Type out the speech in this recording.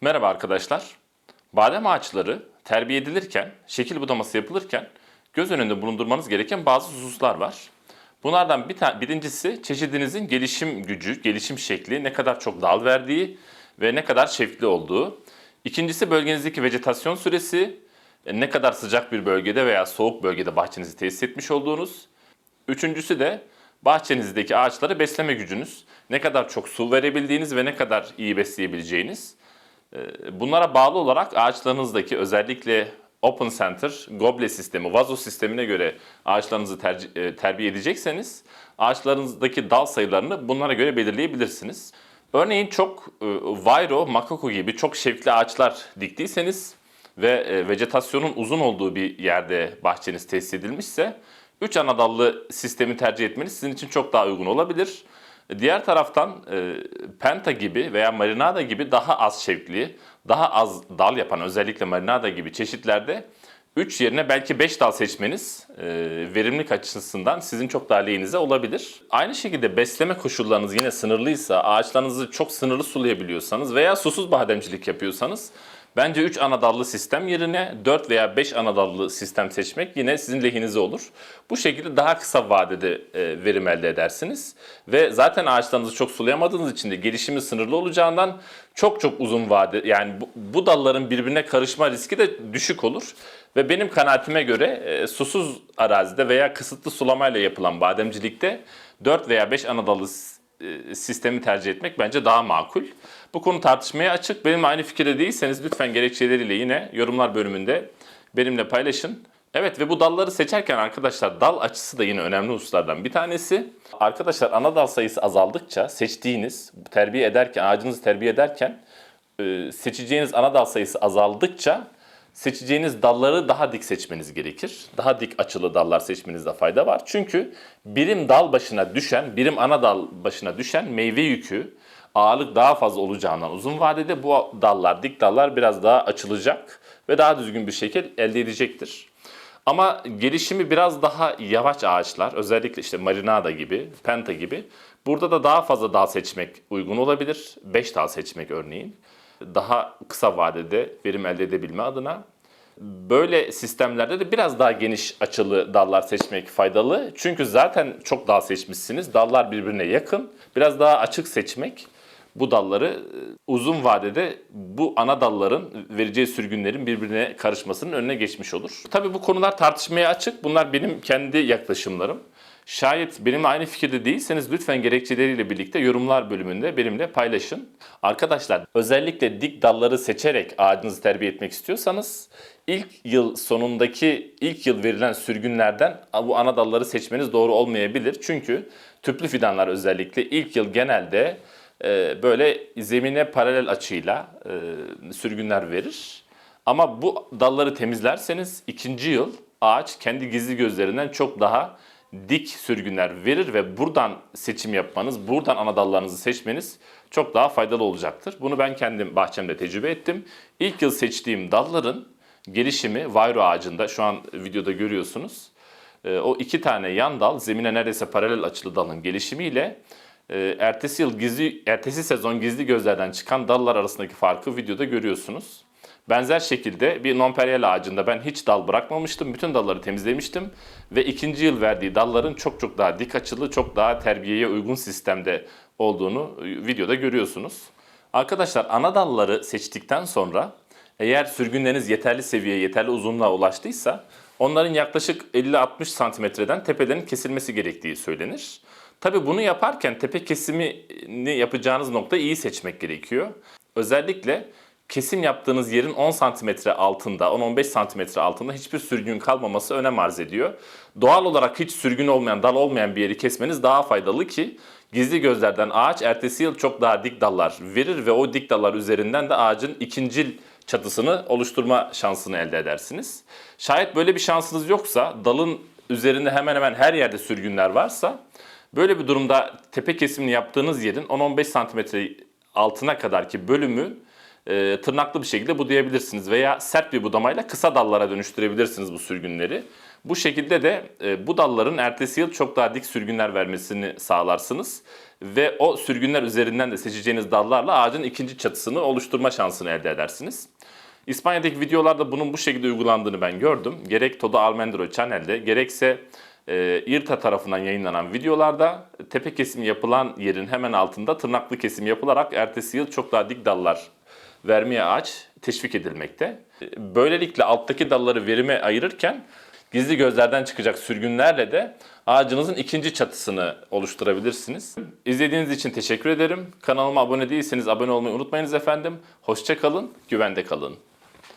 Merhaba arkadaşlar. Badem ağaçları terbiye edilirken, şekil budaması yapılırken göz önünde bulundurmanız gereken bazı hususlar var. Bunlardan bir ta- birincisi çeşidinizin gelişim gücü, gelişim şekli, ne kadar çok dal verdiği ve ne kadar şefli olduğu. İkincisi bölgenizdeki vejetasyon süresi, e, ne kadar sıcak bir bölgede veya soğuk bölgede bahçenizi tesis etmiş olduğunuz. Üçüncüsü de bahçenizdeki ağaçları besleme gücünüz. Ne kadar çok su verebildiğiniz ve ne kadar iyi besleyebileceğiniz. Bunlara bağlı olarak ağaçlarınızdaki özellikle Open Center, Goble sistemi, vazo sistemine göre ağaçlarınızı e, terbiye edecekseniz ağaçlarınızdaki dal sayılarını bunlara göre belirleyebilirsiniz. Örneğin çok e, Vairo, Makoko gibi çok şevkli ağaçlar diktiyseniz ve e, vejetasyonun uzun olduğu bir yerde bahçeniz tesis edilmişse 3 ana dallı sistemi tercih etmeniz sizin için çok daha uygun olabilir. Diğer taraftan e, Penta gibi veya Marinada gibi daha az şevkli, daha az dal yapan özellikle Marinada gibi çeşitlerde 3 yerine belki 5 dal seçmeniz e, verimlilik açısından sizin çok daha lehinize olabilir. Aynı şekilde besleme koşullarınız yine sınırlıysa, ağaçlarınızı çok sınırlı sulayabiliyorsanız veya susuz bademcilik yapıyorsanız Bence 3 ana dallı sistem yerine 4 veya 5 ana dallı sistem seçmek yine sizin lehinize olur. Bu şekilde daha kısa vadede e, verim elde edersiniz. Ve zaten ağaçlarınızı çok sulayamadığınız için de gelişimi sınırlı olacağından çok çok uzun vade yani bu, bu dalların birbirine karışma riski de düşük olur. Ve benim kanaatime göre e, susuz arazide veya kısıtlı sulamayla yapılan bademcilikte 4 veya 5 ana dallı e, sistemi tercih etmek bence daha makul. Bu konu tartışmaya açık. Benimle aynı fikirde değilseniz lütfen gerekçeleriyle yine yorumlar bölümünde benimle paylaşın. Evet ve bu dalları seçerken arkadaşlar dal açısı da yine önemli hususlardan bir tanesi. Arkadaşlar ana dal sayısı azaldıkça seçtiğiniz, terbiye ederken, ağacınızı terbiye ederken e, seçeceğiniz ana dal sayısı azaldıkça seçeceğiniz dalları daha dik seçmeniz gerekir. Daha dik açılı dallar seçmenizde fayda var. Çünkü birim dal başına düşen, birim ana dal başına düşen meyve yükü, ağırlık daha fazla olacağından uzun vadede bu dallar, dik dallar biraz daha açılacak ve daha düzgün bir şekil elde edecektir. Ama gelişimi biraz daha yavaş ağaçlar, özellikle işte Marinada gibi, Penta gibi. Burada da daha fazla dal seçmek uygun olabilir. 5 dal seçmek örneğin. Daha kısa vadede verim elde edebilme adına. Böyle sistemlerde de biraz daha geniş açılı dallar seçmek faydalı. Çünkü zaten çok dal seçmişsiniz. Dallar birbirine yakın. Biraz daha açık seçmek bu dalları e, uzun vadede bu ana dalların vereceği sürgünlerin birbirine karışmasının önüne geçmiş olur. Tabii bu konular tartışmaya açık. Bunlar benim kendi yaklaşımlarım. Şayet benimle aynı fikirde değilseniz lütfen gerekçeleriyle birlikte yorumlar bölümünde benimle paylaşın. Arkadaşlar özellikle dik dalları seçerek ağacınızı terbiye etmek istiyorsanız ilk yıl sonundaki ilk yıl verilen sürgünlerden bu ana dalları seçmeniz doğru olmayabilir. Çünkü tüplü fidanlar özellikle ilk yıl genelde böyle zemine paralel açıyla e, sürgünler verir. Ama bu dalları temizlerseniz ikinci yıl ağaç kendi gizli gözlerinden çok daha dik sürgünler verir ve buradan seçim yapmanız, buradan ana dallarınızı seçmeniz çok daha faydalı olacaktır. Bunu ben kendim bahçemde tecrübe ettim. İlk yıl seçtiğim dalların gelişimi Vayro ağacında şu an videoda görüyorsunuz. E, O iki tane yan dal zemine neredeyse paralel açılı dalın gelişimiyle e, ertesi yıl gizli ertesi sezon gizli gözlerden çıkan dallar arasındaki farkı videoda görüyorsunuz. Benzer şekilde bir nonperyal ağacında ben hiç dal bırakmamıştım. Bütün dalları temizlemiştim. Ve ikinci yıl verdiği dalların çok çok daha dik açılı, çok daha terbiyeye uygun sistemde olduğunu e, videoda görüyorsunuz. Arkadaşlar ana dalları seçtikten sonra eğer sürgünleriniz yeterli seviyeye, yeterli uzunluğa ulaştıysa onların yaklaşık 50-60 santimetreden tepelerin kesilmesi gerektiği söylenir. Tabi bunu yaparken tepe kesimini yapacağınız noktayı iyi seçmek gerekiyor. Özellikle kesim yaptığınız yerin 10 santimetre altında, 10-15 santimetre altında hiçbir sürgün kalmaması önem arz ediyor. Doğal olarak hiç sürgün olmayan, dal olmayan bir yeri kesmeniz daha faydalı ki gizli gözlerden ağaç ertesi yıl çok daha dik dallar verir ve o dik dallar üzerinden de ağacın ikincil çatısını oluşturma şansını elde edersiniz. Şayet böyle bir şansınız yoksa, dalın üzerinde hemen hemen her yerde sürgünler varsa Böyle bir durumda tepe kesimini yaptığınız yerin 10-15 santimetre altına kadarki bölümü e, tırnaklı bir şekilde budayabilirsiniz veya sert bir budamayla kısa dallara dönüştürebilirsiniz bu sürgünleri. Bu şekilde de e, bu dalların ertesi yıl çok daha dik sürgünler vermesini sağlarsınız. Ve o sürgünler üzerinden de seçeceğiniz dallarla ağacın ikinci çatısını oluşturma şansını elde edersiniz. İspanya'daki videolarda bunun bu şekilde uygulandığını ben gördüm. Gerek Todo Almendro Channel'de gerekse e, İRTA tarafından yayınlanan videolarda tepe kesimi yapılan yerin hemen altında tırnaklı kesim yapılarak ertesi yıl çok daha dik dallar vermeye ağaç teşvik edilmekte. Böylelikle alttaki dalları verime ayırırken gizli gözlerden çıkacak sürgünlerle de ağacınızın ikinci çatısını oluşturabilirsiniz. İzlediğiniz için teşekkür ederim. Kanalıma abone değilseniz abone olmayı unutmayınız efendim. Hoşça kalın, güvende kalın.